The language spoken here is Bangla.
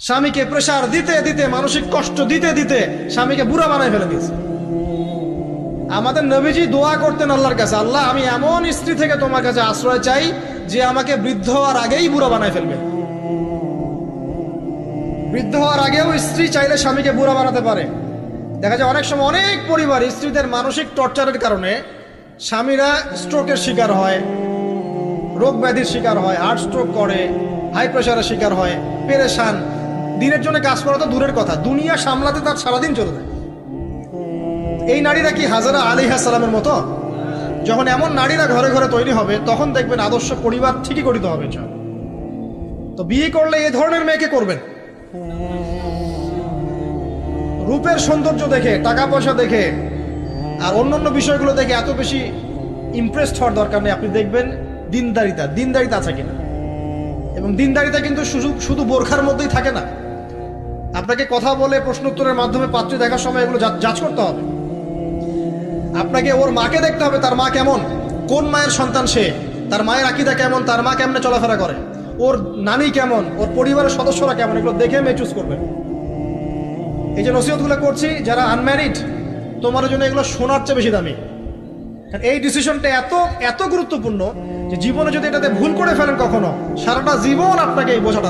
স্বামীকে প্রেসার দিতে দিতে, মানসিক কষ্ট দিতে দিতে স্বামীকে বুড়া বানায় ফেলে দিয়েছে। আমাদের নবীজি দোয়া করতেন আল্লাহর কাছে, আল্লাহ, আমি এমন স্ত্রী থেকে তোমার কাছে আশ্রয় চাই যে আমাকে বৃদ্ধ হওয়ার আগেই বুড়া বানায় ফেলবে। বৃদ্ধ হওয়ার আগেও স্ত্রী চাইলে স্বামীকে বুড়া বানাতে পারে। দেখা যায় অনেক সময় অনেক পরিবার স্ত্রীদের মানসিক টর্চারের কারণে স্বামীরা স্ট্রোকের শিকার হয়, রোগ ব্যাধির শিকার হয়, হার্ট স্ট্রোক করে, হাই প্রেশারের শিকার হয়, পেরেশান দিনের জন্য কাজ করা তো দূরের কথা। দুনিয়া সামলাতে তার সারাদিন চলে যায়। এই নারীরা কি হাজারা আলী সালামের মতো? যখন এমন নারীরা ঘরে ঘরে তৈরি হবে, তখন দেখবেন আদর্শ পরিবার ঠিকই গঠিত হবে তো বিয়ে করলে এ ধরনের মেয়েকে করবেন? রূপের সৌন্দর্য দেখে, টাকা পয়সা দেখে, আর অন্যান্য বিষয়গুলো দেখে এত বেশি ইমপ্রেসড হওয়ার দরকার নেই। আপনি দেখবেন দিনদারিতা দিনদারিতা আছে কিনা? এবং দিনদারিতা কিন্তু শুধু বোরখার মধ্যেই থাকে না। আপনাকে কথা বলে প্রশ্ন উত্তরের মাধ্যমে পাত্র দেখার সময় এগুলো যাচ করতে হবে। আপনাকে ওর মাকে দেখতে হবে, তার মা কেমন? কোন মায়ের সন্তান সে? তার মায়ের আকিদা কেমন? তার মা কেমনে চলাফেরা করে? ওর নানি কেমন? ওর পরিবারের সদস্যরা কেমন? এগুলো দেখে মেয়ে চুজ করবেন এই যে নসিহতগুলো করছি, যারা আনম্যারিড তোমার জন্য এগুলো শোনার চেয়ে বেশি দামি। এই ডিসিশনটা এত এত গুরুত্বপূর্ণ যে জীবনে যদি এটাতে ভুল করে ফেলেন কখনো, সারাটা জীবন আপনাকে এই বোঝা